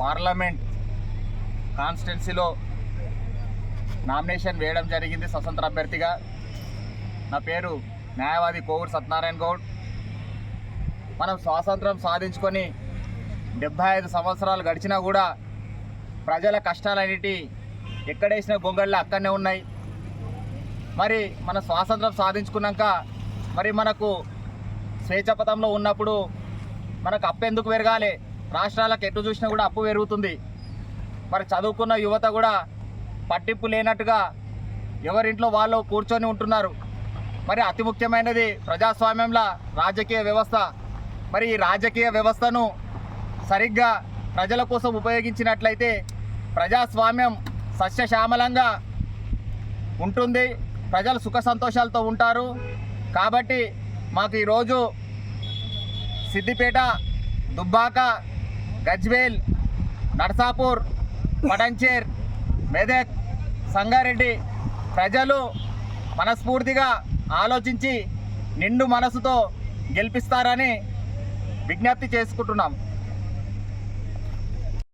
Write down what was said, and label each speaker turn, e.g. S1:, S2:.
S1: Parliament కాన్స్టిట్యున్సీలో nomination వేయడం జరిగింది స్వతంత్ర అభ్యర్థిగా. నా పేరు న్యాయవాది కోవూరు సత్యనారాయణ గౌడ్. మనం స్వాతంత్రం సాధించుకొని డెబ్భై ఐదు సంవత్సరాలు గడిచినా కూడా ప్రజల కష్టాలన్నిటి ఎక్కడేసిన గొంగళ్ళు అక్కడనే ఉన్నాయి. మరి మన స్వాతంత్రం సాధించుకున్నాక మరి మనకు స్వేచ్ఛపథంలో ఉన్నప్పుడు మనకు అప్పెందుకు పెరగాలి? రాష్ట్రాలకు ఎటు చూసినా కూడా అప్పు పెరుగుతుంది. మరి చదువుకున్న యువత కూడా పట్టింపు లేనట్టుగా ఎవరింట్లో వాళ్ళు కూర్చొని ఉంటున్నారు. మరి అతి ముఖ్యమైనది ప్రజాస్వామ్యంలో రాజకీయ వ్యవస్థ. మరి ఈ రాజకీయ వ్యవస్థను సరిగ్గా ప్రజల కోసం ఉపయోగించినట్లయితే ప్రజాస్వామ్యం సస్యశ్యామలంగా ఉంటుంది. ప్రజలు సుఖ సంతోషాలతో ఉంటారు. కాబట్టి మాకు ఈరోజు సిద్దిపేట దుబ్బాక గజ్వేల్ నర్సాపూర్ మడంచేర్ మెదక్ సంగారెడ్డి ప్రజలు మనస్ఫూర్తిగా ఆలోచించి నిండు మనసుతో గెలిపిస్తారని విజ్ఞప్తి చేసుకుంటున్నాం.